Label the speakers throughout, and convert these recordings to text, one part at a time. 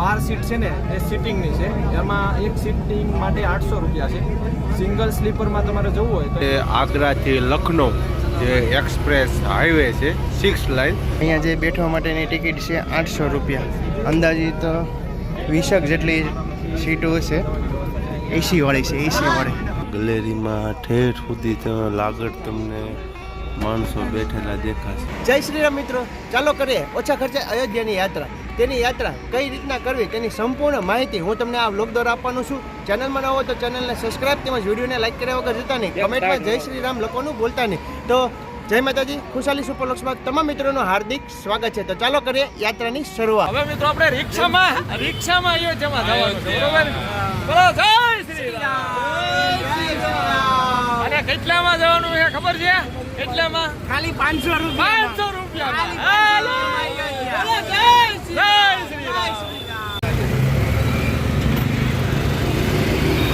Speaker 1: બાર seat છે ને એ સિટિંગની છે. એમાં એક સિટિંગ માટે આઠસો રૂપિયા છે. સિંગલ સ્લીપરમાં તમારે જવું હોય તો
Speaker 2: આગ્રાથી લખનઉ જે એક્સપ્રેસ હાઈવે છે સિક્સ લાઇન
Speaker 3: અહીંયા જે બેઠવા માટેની ટિકિટ છે આઠસો રૂપિયા. અંદાજિત વીસક જેટલી સીટો છે એસીવાળી છે એસીવાળી ગલેરીમાં
Speaker 2: ગેલેરીમાં ઠેર સુધી તમે લાગડ તમને માણસો બેઠેલા દેખાશે.
Speaker 3: જય શ્રી રામ મિત્રો. ચાલો કરીએ. ઓછા ખર્ચે અયોધ્યાની યાત્રા. તેની યાત્રા કઈ રીતના કરવી તેની સંપૂર્ણ માહિતી હું તમને આ બ્લોગ દ્વારા આપવાનું છું. ચેનલમાં ન તો ચેનલને સબસ્ક્રાઇબ તેમજ વિડીયોને લાઈક કર્યા વગર જતા નહીં. કમેન્ટમાં જય શ્રી રામ લખવાનું ભૂલતા નહીં. તો જય માતાજી ખુશાલી સુપરલોક્સમાં તમામ મિત્રોનું હાર્દિક સ્વાગત છે. તો ચાલો કરીએ યાત્રાની શરૂઆત.
Speaker 1: હવે મિત્રો આપણે રિક્ષામાં રિક્ષામાં અયોધ્યામાં જવાનું છે. બરોબર? બોલો જય શ્રી રામ. અને કેટલામાં જવાનું છે ખબર છે? કેટલામાં? ખાલી પાંચસો રૂપિયા પાંચસો રૂપિયા બોલો જય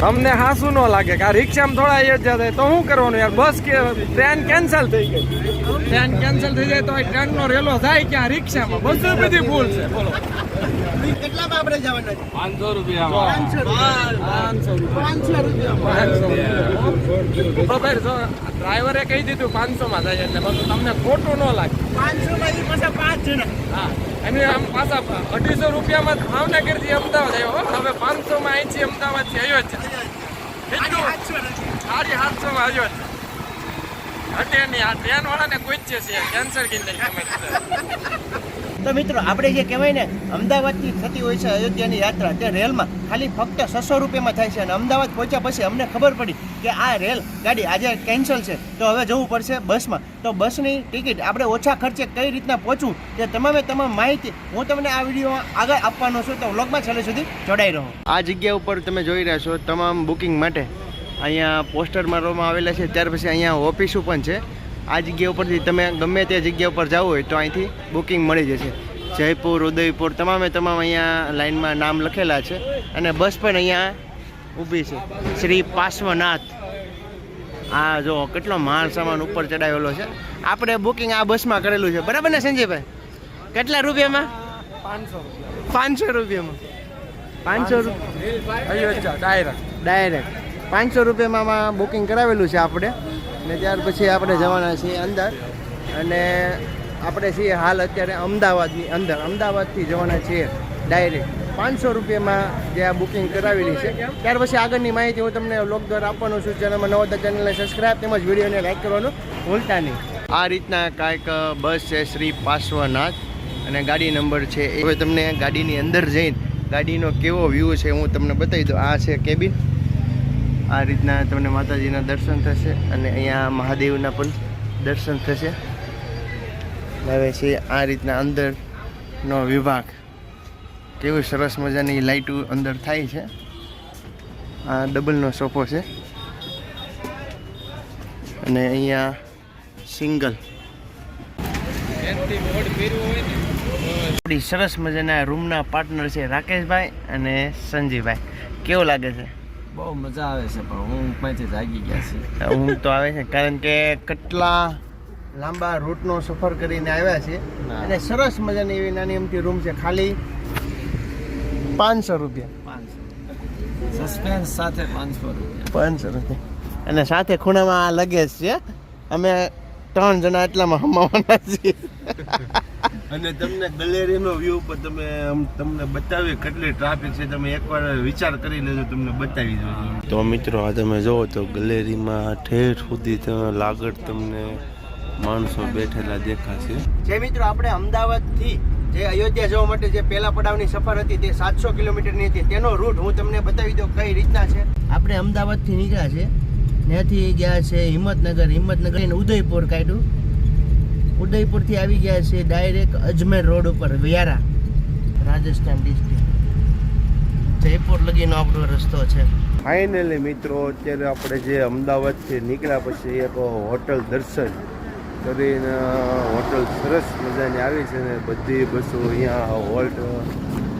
Speaker 1: અમને હાસુ ન લાગે કે આ રિક્ષામાં થોડા અયોધ્યા થાય તો શું કરવાનું? યાર બસ કે ટ્રેન કેન્સલ થઈ ગઈ? ટ્રેન કેન્સલ થઈ જાય તો આ ટ્રેનનો રેલો જાય ક્યાં? રિક્ષામાં. બસો બધી ભૂલ છે. બોલો.
Speaker 3: કેટલામાં આપણે જવાના
Speaker 1: પાંચસો રૂપિયા પાંચસો
Speaker 3: પાંચસો રૂપિયા.
Speaker 1: પાંચસો જો ડ્રાઈવરે કહી દીધું પાંચસો માં જાય એટલે બધું તમને ખોટું ન લાગે.
Speaker 3: પાંચસો પાછા પાંચ જણા.
Speaker 1: હા. અને આમ પાછા અઢીસો રૂપિયામાં ભાવનગરથી અમદાવાદ આવ્યો. હવે પાંચસોમાં અહીંથી અમદાવાદથી આવ્યો છે. સાડી સાતસોમાં આવ્યો છે. હટે નહીં આ ટ્રેનવાળાને કોઈ જ છે કેન્સલ કરી તમે
Speaker 3: તો મિત્રો, આપણે જે કહેવાય ને, અમદાવાદથી થતી હોય છે અયોધ્યાની યાત્રા, તે રેલમાં ખાલી ફક્ત છસો રૂપિયામાં થાય છે. અને અમદાવાદ પહોંચ્યા પછી અમને ખબર પડી કે આ રેલ ગાડી આજે કેન્સલ છે. તો હવે જવું પડશે બસમાં. તો બસની ટિકિટ આપણે ઓછા ખર્ચે કઈ રીતના પહોંચવું, તે તમામે તમામ માહિતી હું તમને આ વિડીયોમાં આગળ આપવાનો છું. તો વ્લોગમાં છેલ્લે સુધી જોડાઈ રહો. આ જગ્યા ઉપર તમે જોઈ રહ્યા છો તમામ બુકિંગ માટે અહીંયા પોસ્ટર મારવામાં આવેલા છે. ત્યાર પછી અહીંયા ઓફિસો પણ છે. આ જગ્યા ઉપરથી તમે ગમે તે જગ્યા ઉપર જાવ હોય તો અહીંથી બુકિંગ મળી જશે. જયપુર ઉદયપુર તમામે તમામ અહીંયા લાઇનમાં નામ લખેલા છે અને બસ પણ અહીંયા ઊભી છે. શ્રી પાર્શ્વનાથ. આ જો કેટલો માલ સામાન ઉપર ચડાવેલો છે. આપણે બુકિંગ આ બસમાં કરેલું છે. બરાબર ને સંજયભાઈ? કેટલા રૂપિયામાં?
Speaker 1: પાંચસો
Speaker 3: પાંચસો રૂપિયામાં. પાંચસો
Speaker 1: ડાયરેક્ટ.
Speaker 3: ડાયરેક્ટ. પાંચસો રૂપિયામાં બુકિંગ કરાવેલું છે આપણે. ને ત્યાર પછી આપણે જવાના છીએ અંદર. અને આપણે છીએ હાલ અત્યારે અમદાવાદની અંદર. અમદાવાદથી જવાના છીએ ડાયરેક્ટ. પાંચસો રૂપિયામાં જે આ બુકિંગ કરાવેલી છે. ત્યાર પછી આગળની માહિતી હું તમને વ્લોગ દ્વારા આપવાનું છું. ચેનલમાં નવો ચેનલને સબસ્ક્રાઈબ તેમજ વિડીયોને લાઈક કરવાનું ભૂલતા નહીં. આ રીતના કાંઈક બસ છે શ્રી પાર્શ્વનાથ અને ગાડી નંબર છે એ. હવે તમને ગાડીની અંદર જઈને ગાડીનો કેવો વ્યૂ છે હું તમને બતાવી દઉં. આ છે કેબિન આ રીતના તમને માતાજીના દર્શન થશે અને અહીંયા મહાદેવના પણ દર્શન થશે. હવે છે આ રીતના અંદરનો વિભાગ. કેવું સરસ મજાની લાઇટો અંદર થાય છે. આ ડબલનો સોફો છે. અને અહીંયા સિંગલ. સરસ મજાના રૂમના પાર્ટનર છે રાકેશભાઈ અને સંજીભાઈ કેવું લાગે છે?
Speaker 1: બહુ મજા આવે છે પણ હું ઉપરથી જાગી ગયા છે
Speaker 3: ઊંઘ તો આવે છે કારણ કે કેટલા લાંબા રૂટનો સફર કરીને આવ્યા છે અને સરસ મજાની એવી નાની અમથી રૂમ છે ખાલી પાંચસો રૂપિયા.
Speaker 1: પાંચસો. સસ્પેન્સ સાથે પાંચસો રૂપિયા.
Speaker 3: પાંચસો રૂપિયા. અને સાથે ખૂણામાં આ લગેજ છે અમે ત્રણ જણા એટલામાં હમાવાના છીએ.
Speaker 2: અને તમને ગેલેરીનો વ્યૂ પર તમે આમ તમને બતાવી કેટલી ટ્રાફિક છે તમે એકવાર વિચાર કરી લેજો તમને બતાવી દો તો મિત્રો આ તમે જુઓ તો ગેલેરીમાં ઠેર સુધી તમે લાગડ તમને માણસો બેઠેલા દેખાશે.
Speaker 3: જે મિત્રો આપણે અમદાવાદથી જે અયોધ્યા જવા માટે જે પહેલા પડાવની સફર હતી તે સાતસો કિલોમીટરની હતી. તેનો રૂટ હું તમને બતાવી દઉં કઈ રીતના છે. આપણે અમદાવાદથી નીકળ્યા છે. ત્યાંથી ગયા છે હિંમતનગર. હિંમતનગર એને ઉદયપુર કાઢ્યું. ઉદયપુરથી આવી ગયા છે ડાયરેક્ટ અજમેર રોડ ઉપર, વ્યારા, રાજસ્થાન ડિસ્ટ્રિક્ટ જયપુર લગીનો આપણો રસ્તો છે.
Speaker 2: ફાઇનલી મિત્રો, અત્યારે આપણે જે અમદાવાદથી નીકળ્યા પછી એક હોટલ દર્શન કરીને હોટલ સરસ મજાની આવી છે ને બધી બસો અહીંયા હોલ્ટ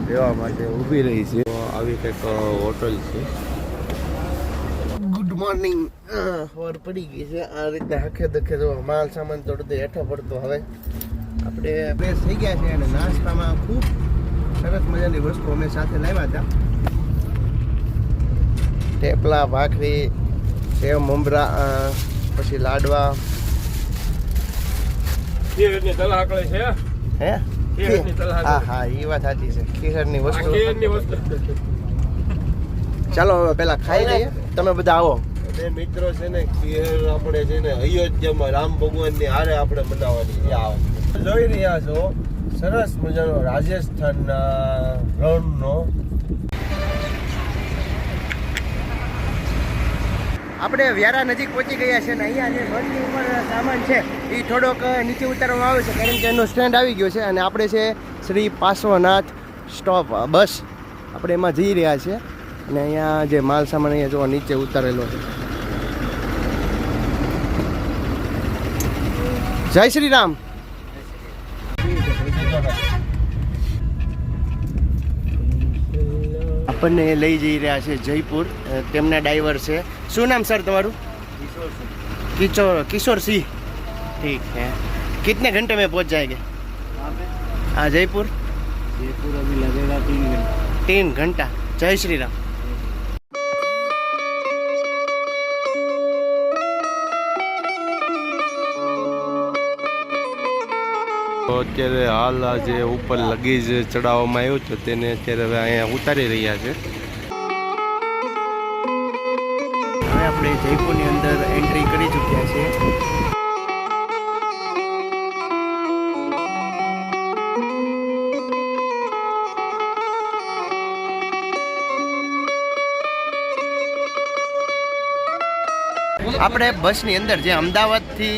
Speaker 2: લેવા માટે ઊભી રહી છે. આવી કંઈક હોટલ છે.
Speaker 3: મોર્નિંગ ખબર પડી ગઈ છે. આ રીતે આખે દખે જો માલ સામાન તોડતો હેઠો પડતો હવે. આપણે બે થઈ ગયા છે અને નાસ્તામાં ખૂબ સરસ મજાની વસ્તુ અમે સાથે લાવ્યા હતા. થેપલા ભાખરી સેવ મમરા પછી લાડવા. હે? હા? હા એ વાત સાચી છે. ખીરની વસ્તુ. ચાલો હવે પેલા ખાઈ લઈએ. તમે બધા આવો.
Speaker 2: બે મિત્રો છે ને ખીર આપણે છે ને અયોધ્યામાં રામ ભગવાનની હારે આપણે મનાવવાની છે આ વખતે. જોઈ રહ્યા છો સરસ મજાનો રાજસ્થાનના રણનો.
Speaker 3: આપણે વ્યારા નજીક પહોંચી ગયા છે ને અહીંયા જે બસની ઉપર સામાન છે એ થોડોક નીચે ઉતારવામાં આવે છે કારણ કે એનો સ્ટેન્ડ આવી ગયો છે અને આપણે છે શ્રી પાર્શ્વનાથ સ્ટોપ બસ આપણે એમાં જઈ રહ્યા છે અને અહીંયા જે માલ સામાન અહીંયા જો નીચે ઉતારેલો છે જય શ્રી રામ આપણને લઈ જઈ રહ્યા છે જયપુર અ, તેમના ડ્રાઈવર છે શું નામ સર તમારું કિશોર किशोर सिंह ठीक है कितने घंटे में पहुंच जाएंगे हाँ जयपुर
Speaker 1: जयपुर अभी लगेगा तीन घंटे
Speaker 3: तीन घंटा जय श्री राम
Speaker 2: તો અત્યારે હાલ આ જે ઉપર લગેજ ચડાવવામાં આવ્યું છે, તેને અત્યારે હવે અહીંયા ઉતારી રહ્યા છે.
Speaker 3: આપણે જયપુરની અંદર એન્ટ્રી કરી ચૂક્યા છીએ. આપણે બસની અંદર જે અમદાવાદથી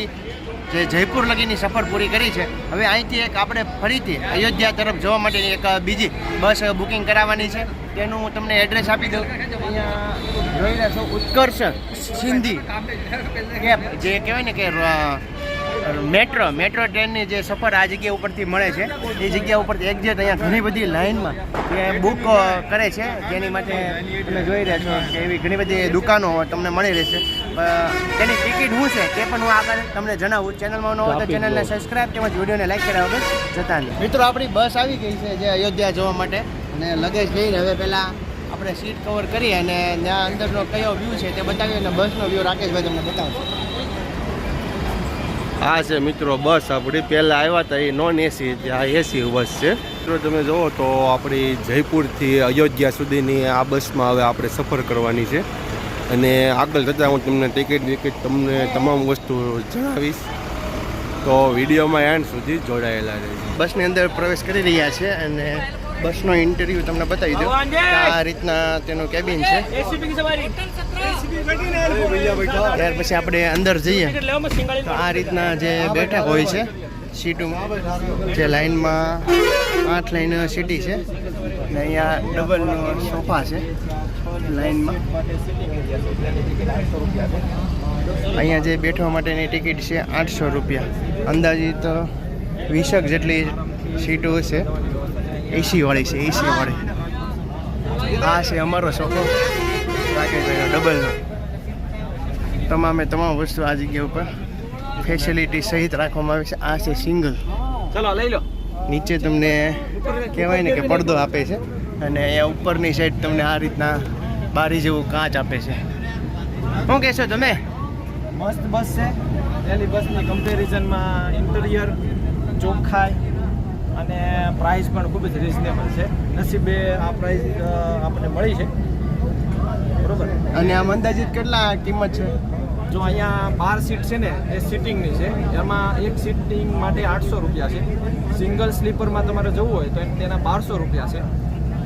Speaker 3: જે જયપુર લગીની સફર પૂરી કરી છે. હવે અહીંથી એક આપણે ફરીથી અયોધ્યા તરફ જવા માટેની એક બીજી બસ બુકિંગ કરાવવાની છે. તેનું હું તમને એડ્રેસ આપી દઉં. અહીંયા જોઈ રહ્યા ઉત્કર્ષ સિંધી કેબ જે કહેવાય ને કે મેટ્રો મેટ્રો ટ્રેનની જે સફર આ જગ્યા ઉપરથી મળે છે. એ જગ્યા ઉપરથી એક્ઝેક્ટ અહીંયા ઘણી બધી લાઇનમાં એ બુક કરે છે. જેની માટે તમે જોઈ રહ્યા છો કે એવી ઘણી બધી દુકાનો તમને મળી રહેશે. તેની ટિકિટ શું છે તે પણ હું આગળ તમને જણાવું. ચેનલમાં ન હોય તો ચેનલને સબસ્ક્રાઇબ તેમજ વિડીયોને લાઈક કર્યા વગર જતા નહીં મિત્રો આપણી બસ આવી ગઈ છે જે અયોધ્યા જવા માટે. અને લગેજ લઈને હવે પહેલાં આપણે સીટ કવર કરી અને ત્યાં અંદરનો કયો વ્યૂ છે તે બતાવીએ અને બસનો વ્યૂ રાકેશભાઈ તમને બતાવશે.
Speaker 2: આ છે મિત્રો બસ આપણી પહેલાં આવ્યા હતા એ નોન એસી આ એસી બસ છે. મિત્રો તમે જુઓ તો આપણી જયપુરથી અયોધ્યા સુધીની આ બસમાં હવે આપણે સફર કરવાની છે. અને આગળ જતાં હું તમને ટિકિટ ટિકિટ તમને તમામ વસ્તુ જણાવીશ. તો વિડીયોમાં એન્ડ સુધી જોડાયેલા રહેજો.
Speaker 3: બસની અંદર પ્રવેશ કરી રહ્યા છે અને બસનો ઇન્ટરવ્યૂ તમને બતાવી દઉં. કે આ રીતના તેનું કેબિન છે. ત્યાર પછી આપણે અંદર જઈએ. તો આ રીતના જે બેઠક હોય છે સીટોમાં જે લાઈનમાં આઠ લાઈન સીટી છે, ને અહીંયા ડબલનો સોફા છે, લાઈનમાં. અહીંયા જે બેઠવા માટેની ટિકિટ છે, આઠસો રૂપિયા. અંદાજિત વીસક જેટલી સીટો છે એસીવાળી છે એસીવાળી આ છે અમારો સોફો. ડબલનો તમામે તમામ વસ્તુ આ જગ્યા ઉપર ફેસિલિટી સહિત રાખવામાં આવી છે. આ છે સિંગલ
Speaker 4: ચલો લઈ લો.
Speaker 3: નીચે તમને કહેવાય ને કે પડદો આપે છે. અને અહીંયા ઉપરની સાઈડ તમને આ રીતના બારી જેવું કાચ આપે છે. શું કહેશો તમે?
Speaker 1: મસ્ત બસ છે. પહેલી બસના કમ્પેરિઝનમાં ઇન્ટિરિયર ચોખ્ખાઈ અને પ્રાઇસ પણ ખૂબ જ રિઝનેબલ છે. નસીબે આ પ્રાઇસ આપણને મળી છે. બરોબર?
Speaker 3: અને આમ અંદાજિત કેટલા કિંમત છે?
Speaker 1: જો અહીંયા બાર સીટ છે ને એ સિટિંગની છે. એમાં એક સિટિંગ માટે આઠસો રૂપિયા છે. સિંગલ સ્લીપરમાં તમારે જવું હોય તો તેના બારસો રૂપિયા છે.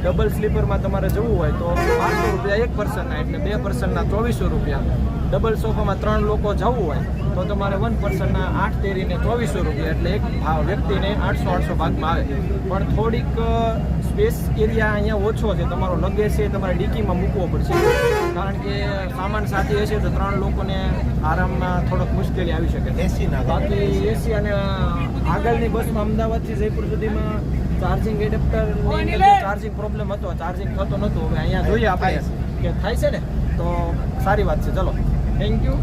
Speaker 1: ડબલ સ્લીપરમાં તમારે જવું હોય તો બારસો રૂપિયા એક પર્સનના એટલે બે પર્સનના ચોવીસો રૂપિયા. ડબલ સોફામાં ત્રણ લોકો જવું હોય તો તમારે વન પર્સનના આઠ તેરીને ચોવીસો રૂપિયા એટલે એક વ્યક્તિને આઠસો આઠસો ભાગમાં આવે. પણ થોડીક સ્પેસ એરિયા અહીંયા ઓછો છે તમારો લગેજ છે એ તમારે ડીકીમાં મૂકવો પડશે. કારણ કે સામાન સાથે હશે તો ત્રણ લોકોને આરામમાં થોડોક મુશ્કેલી આવી શકે.
Speaker 3: એસી ના
Speaker 1: બાકી એસી અને આગળની બસમાં અમદાવાદથી જયપુર સુધીમાં ચાર્જિંગ એડેપ્ટર ચાર્જિંગ પ્રોબ્લેમ હતો ચાર્જિંગ થતો નહોતો હવે અહીંયા જોઈએ આપણે કે થાય છે ને? તો સારી વાત છે. ચલો. થેન્ક યુ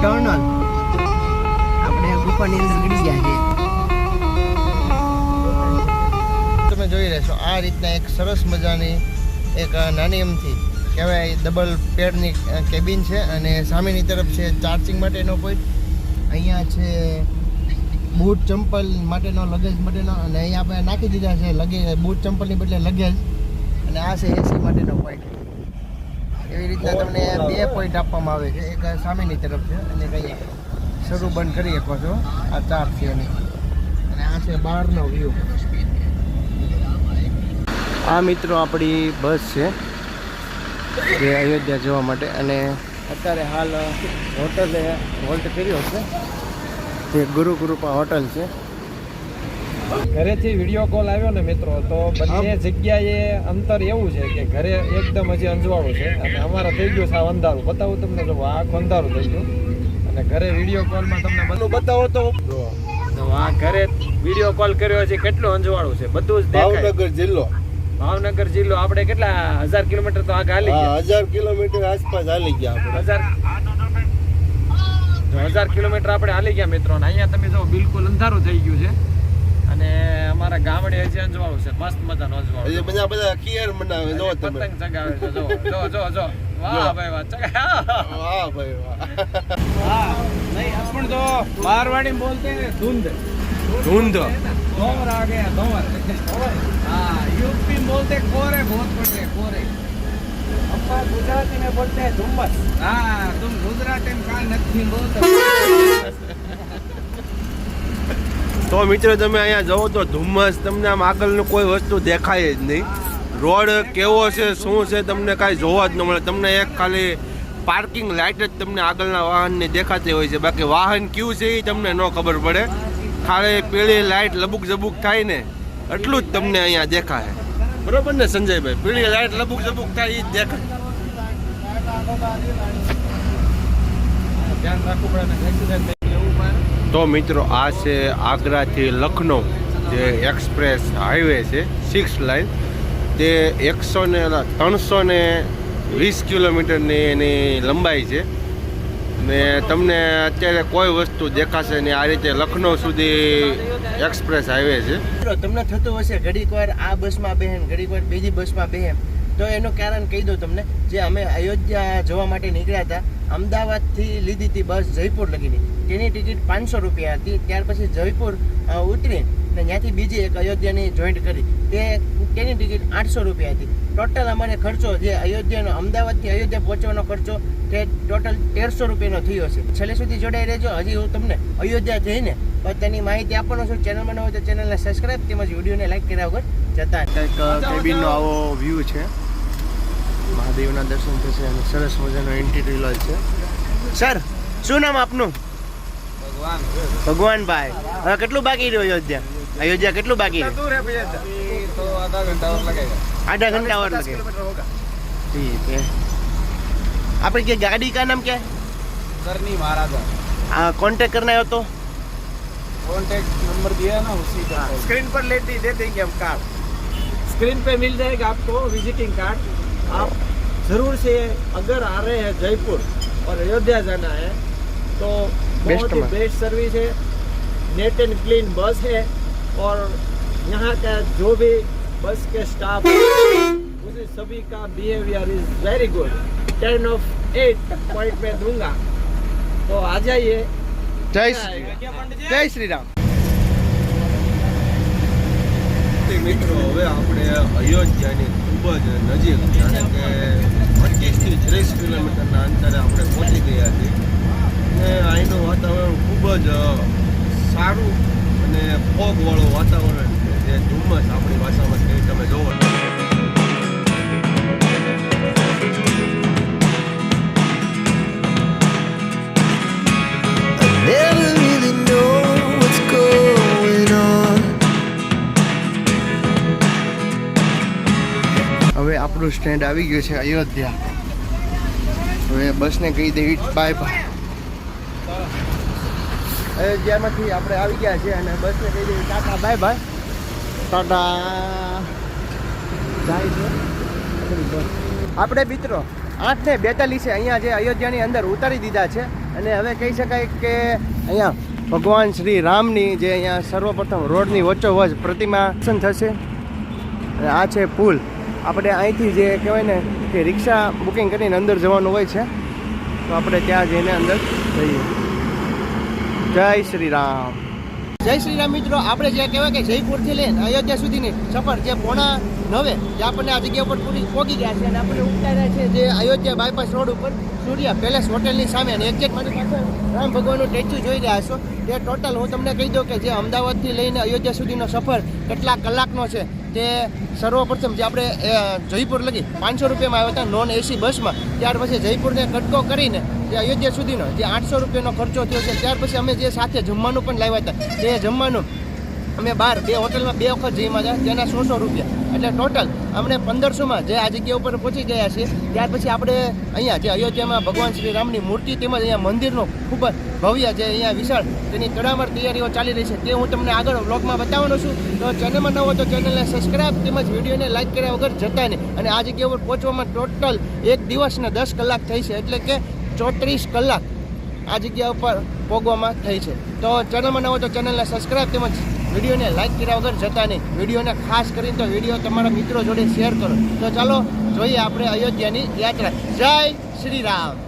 Speaker 3: ટર્નલ તમે જોઈ રહેશો આ રીતના એક સરસ મજાની એક નાની એમથી કહેવાય ડબલ પેડની કેબિન છે અને સામેની તરફ છે ચાર્જિંગ માટેનો પોઈન્ટ અહીંયા છે બૂટ, ચંપલ માટેનો લગેજ માટેનો અને અહીંયા આપણે નાખી દીધા છે લગેજ બૂટ, ચંપલની બદલે લગેજ અને આ છે એસી માટેનો પોઈન્ટ એવી રીતના તમને બે પોઈન્ટ આપવામાં આવે છે, એક સામેની તરફ છે અને અહીંયા. શરૂ બંધ કરી શકો છો. આ ચાર છે અને આ છે બહારનો વ્યૂ આ મિત્રો આપણી બસ છે જે અયોધ્યા જવા માટે. અને અત્યારે હાલ હોટલે હોલ્ટ કર્યો છે. જે ગુરુ કૃપા હોટલ છે.
Speaker 1: ઘરેથી વીડિયો કોલ આવ્યો ને મિત્રો તો બંને જગ્યાએ અંતર એવું છે કે ઘરે એકદમ હજી અંજવાળું છે. અને અમારે થઈ ગયું સાવ અંધારું. બતાવું તમને જો આખું અંધારું થઈ ગયું. અને ઘરે વીડિયો કોલમાં તમને બધું બતાવો તો. તો આ ઘરે વીડિયો કોલ કર્યો છે કેટલું અંજવાળું છે? બધું જ દેખાય.
Speaker 2: ભાવનગર જિલ્લો.
Speaker 1: ભાવનગર જિલ્લો. આપણે કેટલા હજાર કિલોમીટર તો આગળ હાલી ગયા.
Speaker 2: હજાર કિલોમીટર આસપાસ હાલી ગયા આપણે.
Speaker 1: હજાર જો હજાર કિલોમીટર આપણે હાલી ગયા મિત્રો. અને અહીંયા તમે જો બિલકુલ અંધારું થઈ ગયું છે. અને અમારા ગામડે હજી અંજવાળું છે. મસ્ત મજાનું અંજવાળું.
Speaker 2: બધા બધા ખીયર બનાવે જો
Speaker 1: પતંગ ચગાવે છે. જો જો જો વાહ
Speaker 2: જો.
Speaker 1: ભાઈ વાહ ચગા
Speaker 2: વાહ ભાઈ વાહ
Speaker 1: हाँ नहीं अपन तो मारवाड़ी में बोलते हैं धुंध
Speaker 2: ધૂંધ
Speaker 1: धोवर आ गया धोवर हाँ यूपी में बोलते हैं कोरे बहुत पड़ते हैं कोरे अपन गुजराती में बोलते हैं धुम्मस हाँ तुम गुजराती में कहा नक्की बोलते
Speaker 2: તો મિત્રો તમે અહીંયા જાઓ તો ધુમ્મસ તમને આમ આગળનું કોઈ વસ્તુ દેખાય જ નહીં રોડ કેવો છે શું છે તમને કાંઈ જોવા જ ન મળે. તમને એક ખાલી પાર્કિંગ લાઇટ જ તમને આગળના વાહનની દેખાતી હોય છે. બાકી વાહન કયું છે એ તમને ન ખબર પડે. ખાલી પીળી લાઇટ લબુક જબુક થાય ને એટલું જ તમને અહીંયા દેખાય. બરોબર ને સંજયભાઈ? પીળી લાઇટ લબુક જબુક થાય એ જ દેખાય. તો મિત્રો આ છે આગ્રાથી લખનૌ જે એક્સપ્રેસ હાઈવે છે સિક્સ લાઇન તે એકસો ને ત્રણસો ને વીસ કિલોમીટરની એની લંબાઈ છે. ને તમને અત્યારે કોઈ વસ્તુ દેખાશે નહીં. આ રીતે લખનૌ સુધી એક્સપ્રેસ હાઈવે છે.
Speaker 3: તમને થતું હશે ઘડીક વાર આ બસમાં બેહેન, ઘડીક વાર બીજી બસમાં બેહેન. તો એનું કારણ કહી દઉં તમને, જે અમે અયોધ્યા જવા માટે નીકળ્યા હતા, અમદાવાદથી લીધી હતી બસ જયપુર લગીની. તેની ટિકિટ પાંચસો રૂપિયા હતી. ત્યાર પછી જયપુર ઉતરી ને ત્યાંથી બીજી એક અયોધ્યાની જોઈન્ટ કરી. તે તેની ટિકિટ આઠસો રૂપિયા હતી. ટોટલ અમારે ખર્ચો જે અયોધ્યાનો અમદાવાદથી અયોધ્યા પહોંચવાનો ખર્ચો તે ટોટલ તેરસો રૂપિયાનો થયો છે. છેલ્લે સુધી જોડાઈ રહેજો. હજી હું તમને અયોધ્યા જઈને પણ તેની માહિતી આપવાનો છું. ચેનલમાં ન હોય તો ચેનલને સબસ્ક્રાઇબ તેમજ વિડીયોને લાઈક કર્યા વગર જતા કંઈક કેબિનનો આવો વ્યૂ છે. મહાદેવના દર્શન થશે અને સરસ મજાનો ઇન્ટિરિયર છે. સર શું નામ આપનું?
Speaker 1: ભગવાન.
Speaker 3: ભાઈ હવે કેટલું બાકી રહ્યું અયોધ્યા? અયોધ્યા કેટલું બાકી રહ્યું
Speaker 1: दूर है भैया तो आधा घंटा और लगेगा
Speaker 3: आधा घंटा और लगेगा
Speaker 1: किलोमीटर होगा
Speaker 3: ठीक है आपकी क्या गाड़ी का नाम क्या है
Speaker 1: करनी महाराजा
Speaker 3: आ, कांटेक्ट करना है तो
Speaker 1: कॉन्टेक्ट नंबर दिया है ना उसी का
Speaker 3: स्क्रीन पर लेते दे देंगे हम कार्ड
Speaker 1: स्क्रीन पे मिल जाएगा आपको विजिटिंग कार्ड आप जरूर से अगर आ रहे हैं जयपुर और अयोध्या जाना है तो
Speaker 3: Best
Speaker 1: बहुत ही
Speaker 3: में।
Speaker 1: बेस्ट सर्विस है नेट एंड क्लीन बस है और यहाँ का जो भी बस के स्टाफ उसे सभी का behaviour is very good ten of eight point में दूंगा तो आ जाइए
Speaker 3: जय
Speaker 1: आएगा।
Speaker 3: जय श्री राम
Speaker 2: મિત્રો હવે આપણે અયોધ્યાની ખૂબ જ નજીક જાણે કે પચીસથી ત્રીસ કિલોમીટરના અંતરે આપણે પહોંચી ગયા છીએ અને અહીંનું વાતાવરણ ખૂબ જ સારું અને ફોગવાળું વાતાવરણ છે જે ધુમ્મસ આપણી ભાષામાં કહી તમે જોવો
Speaker 5: Never really know what's going on.
Speaker 3: હવે આપણું સ્ટેન્ડ આવી ગયું છે અયોધ્યા. હવે બસને કહી દેવી બાય બાય અયોધ્યામાંથી આપણે આવી ગયા છીએ અને બસને કહી દઈએ ટાટા, બાય બાય. ટાટા. જાય છે. આપણે મિત્રો આઠ ને બેતાલીસે અહીંયા જે અયોધ્યાની અંદર ઉતારી દીધા છે અને હવે કહી શકાય કે અહીંયા ભગવાન શ્રી રામની જે અહીંયા સર્વપ્રથમ રોડની વચ્ચોવચ પ્રતિમા દર્શન થશે. અને આ છે પુલ. આપણે અહીંથી જે કહેવાય ને કે રિક્ષા બુકિંગ કરીને અંદર જવાનું હોય છે. તો આપણે ત્યાં જઈને અંદર જઈએ. જય શ્રી રામ જય શ્રી રામ મિત્રો, આપણે જે કહેવાય કે જયપુરથી લઈને અયોધ્યા સુધીની સફર જે પોણા નવે જે આપણને આ જગ્યા ઉપર પૂરી પહોંચી ગયા છે અને આપણે ઉતાર્યા છે જે અયોધ્યા બાયપાસ રોડ ઉપર, સૂર્યા પેલેસ હોટેલની સામે. અને એક્ઝેક્ટ મારી પાસે રામ ભગવાનનું સ્ટેચ્યુ જોઈ રહ્યા છો. તે ટોટલ હું તમને કહી દઉં કે જે અમદાવાદથી લઈને અયોધ્યા સુધીનો સફર કેટલા કલાકનો છે. તે સર્વપ્રથમ જે આપણે જયપુર લગી પાંચસો રૂપિયામાં આવ્યા હતા નોન એસી બસમાં. ત્યાર પછી જયપુરને કટકો કરીને જે અયોધ્યા સુધીનો જે આઠસો રૂપિયાનો ખર્ચો થયો છે, ત્યાર પછી અમે જે સાથે જમવાનું પણ લાવ્યા હતા, તે જમવાનું અમે બહાર, બે હોટલમાં બે વખત જઈમાં હતા તેના સો સો રૂપિયા. એટલે ટોટલ અમને પંદરસોમાં જે આ જગ્યા ઉપર પહોંચી ગયા છીએ, ત્યાર પછી આપણે અહીંયા જે અયોધ્યામાં ભગવાન શ્રી રામની મૂર્તિ તેમજ અહીંયા મંદિરનો ખૂબ જ ભવ્ય જે અહીંયા વિશાળ તેની તડામાર તૈયારીઓ ચાલી રહી છે, તે હું તમને આગળ બ્લોગમાં બતાવવાનો છું. તો ચેનલમાં ન હો તો ચેનલને સબસ્ક્રાઇબ તેમજ વિડીયોને લાઇક કર્યા વગર જતા નહીં અને આ જગ્યા ઉપર પહોંચવામાં ટોટલ એક દિવસને દસ કલાક થઈ છે, એટલે કે ચોત્રીસ કલાક આ જગ્યા ઉપર પોગવામાં થઈ છે. તો ચેનલમાં ન હોય તો ચેનલને સબસ્ક્રાઈબ તેમજ વિડીયોને લાઇક કર્યા વગર જતા નહીં. વિડીયોને ખાસ કરીને તો વીડિયો તમારા મિત્રો જોડે શેર કરો. તો ચાલો, જોઈએ આપણે અયોધ્યાની યાત્રા. જય શ્રી રામ.